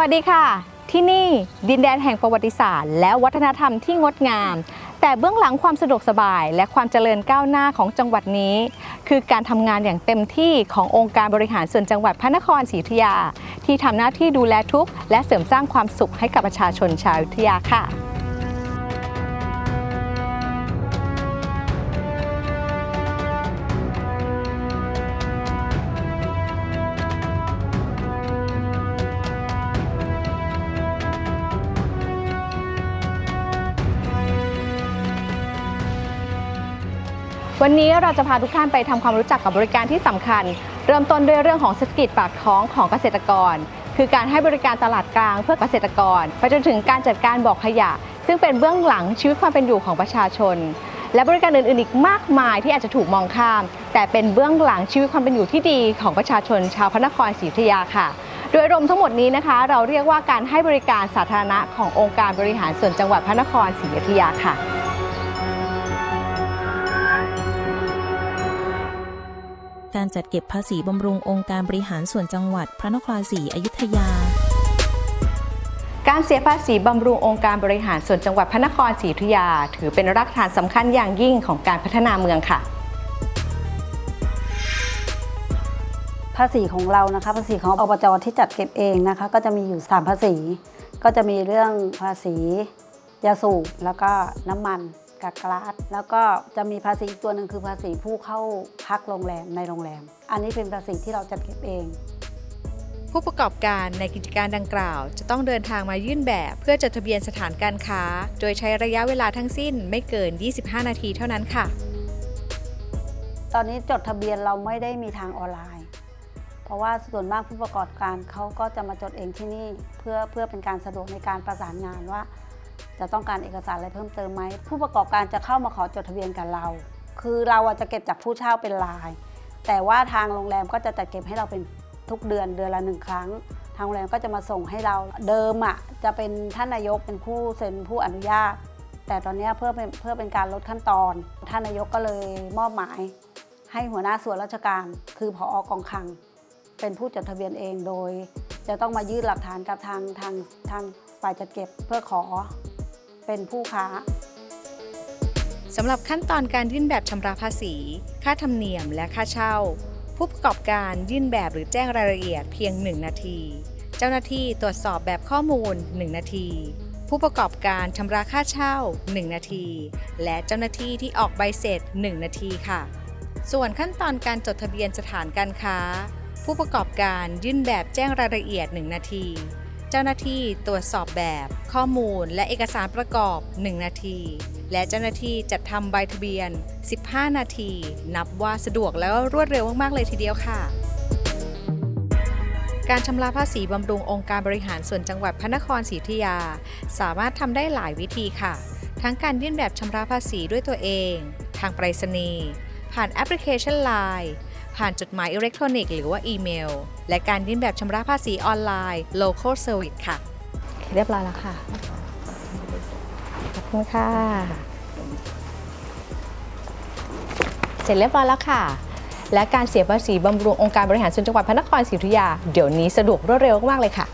วัสดีค่ะ ที่นี่ดินแดนแห่งประวัติศาสตร์ และวัฒนธรรมที่งดงาม แต่เบื้องหลังความสะดวกสบาย และความเจริญก้าวหน้าของจังหวัดนี้ คือการทำงานอย่างเต็มที่ขององค์การบริหารส่วนจังหวัดพระนครศรีอยุธยา ที่ทำหน้าที่ดูแลทุกและเสริมสร้างความสุขให้กับประชาชนชาวอยุธยาค่ะ วันนี้เราจะพาทุกท่านไปทำความรู้จักกับบริการที่สำคัญ เริ่มต้นด้วยเรื่องของเศรษฐกิจปากท้องของเกษตรกร คือการให้บริการตลาดกลางเพื่อเกษตรกร ไปจนถึงการจัดการบ่อขยะ ซึ่งเป็นเบื้องหลังชีวิตความเป็นอยู่ของประชาชน และบริการอื่นๆอีกมากมายที่อาจจะถูกมองข้าม แต่เป็นเบื้องหลังชีวิตความเป็นอยู่ที่ดีของประชาชน ชาวพระนครศรีอยุธยาค่ะโดยรวมทั้งหมดนี้นะคะ เราเรียกว่าการให้บริการสาธารณะขององค์การบริหารส่วนจังหวัดพระนครศรีอยุธยาค่ะ การจัดเก็บภาษีบำรุงองค์การบริหารส่วนจังหวัด พระนครศรีอยุธยา การเสียภาษีบำรุงองค์การบริหารส่วนจังหวัดพระนครศรีอยุธยา ถือเป็นรากฐานสำคัญอย่างยิ่งของการพัฒนาเมืองค่ะ ภาษีของเรานะคะ ภาษีของอบจที่จัดเก็บเองนะคะ ก็จะมีอยู่ 3 ภาษี ก็จะมีเรื่องภาษียาสูบแล้วก็น้ำมัน กากลาสแล้วก็จะมีภาษีอีกตัวหนึ่งคือภาษีผู้เข้าพักโรงแรมในโรงแรม อันนี้เป็นภาษีที่เราจัดเก็บเอง ผู้ประกอบการในกิจการดังกล่าว จะต้องเดินทางมายื่นแบบเพื่อจดทะเบียนสถานการค้า โดยใช้ระยะเวลาทั้งสิ้นไม่เกิน 25 นาทีเท่านั้นค่ะ ตอนนี้จดทะเบียนเราไม่ได้มีทางออนไลน์ เพราะว่าส่วนมากผู้ประกอบการเขาก็จะมาจดเองที่นี่ เพื่อเพื่อเป็นการสะดวกในการประสานงานว่า จะต้องการเอกสารอะไรเพิ่มเติมไหมผู้ประกอบการจะเข้ามาขอจดทะเบียนกับเรา คือเราอะจะเก็บจากผู้เช่าเป็นราย แต่ว่าทางโรงแรมก็จะจัดเก็บให้เราเป็นทุกเดือนเดือนละหนึ่งครั้ง ทางโรงแรมก็จะมาส่งให้เราเดิมอะจะเป็นท่านนายกเป็นผู้เซ็นผู้อนุญาต แต่ตอนนี้เพื่อเป็นเพื่อเป็นการลดขั้นตอน ท่านนายกก็เลยมอบหมาย ให้หัวหน้าส่วนราชการ คือผออกองคลัง เป็นผู้จดทะเบียนเองโดย จะต้องมายื่นหลักฐานกับทางทางทางฝ่ายจัดเก็บเพื่อขอ เป็นผู้ค้าสำหรับขั้นตอนการยื่นแบบชำระภาษี ค่าธรรมเนียมและค่าเช่า ผู้ประกอบการยื่นแบบหรือแจ้งรายละเอียดเพียง 1 นาที เจ้าหน้าที่ตรวจสอบแบบข้อมูล 1 นาที ผู้ประกอบการชำระค่าเช่า 1 นาที และเจ้าหน้าที่ที่ออกใบเสร็จ 1 นาทีค่ะ ส่วนขั้นตอนการจดทะเบียนสถานการค้า ผู้ประกอบการยื่นแบบแจ้งรายละเอียด 1 นาที จ้าหน้าที่ตรวจสอบแบบ ข้อมูลและเอกสารประกอบ 1 นาที และเจ้าหน้าที่จัดทำใบทะเบียน 15 นาที นับว่าสะดวกแล้วก็รวดเร็วมาก ๆ เลยทีเดียวค่ะ การชำระภาษีบำรุงองค์การบริหารส่วนจังหวัดพระนครศรีอยุธยา สามารถทำได้หลายวิธีค่ะ ทั้งการยื่นแบบชำระภาษีด้วยตัวเอง ทางไปรษณีย์ผ่านแอปพลิเคชัน Line ผ่านจดหมายอิเล็กทรอนิกส์หรือว่าอีเมล และการยื่นแบบชำระภาษีออนไลน์ local service ค่ะ เรียบร้อยแล้วค่ะ ขอบคุณค่ะ เสร็จเรียบร้อยแล้วค่ะ และการเสียภาษีบำรุงองค์การบริหารส่วนจังหวัดพระนครศรีอยุธยา เดี๋ยวนี้สะดวกรวดเร็วมากเลยค่ะ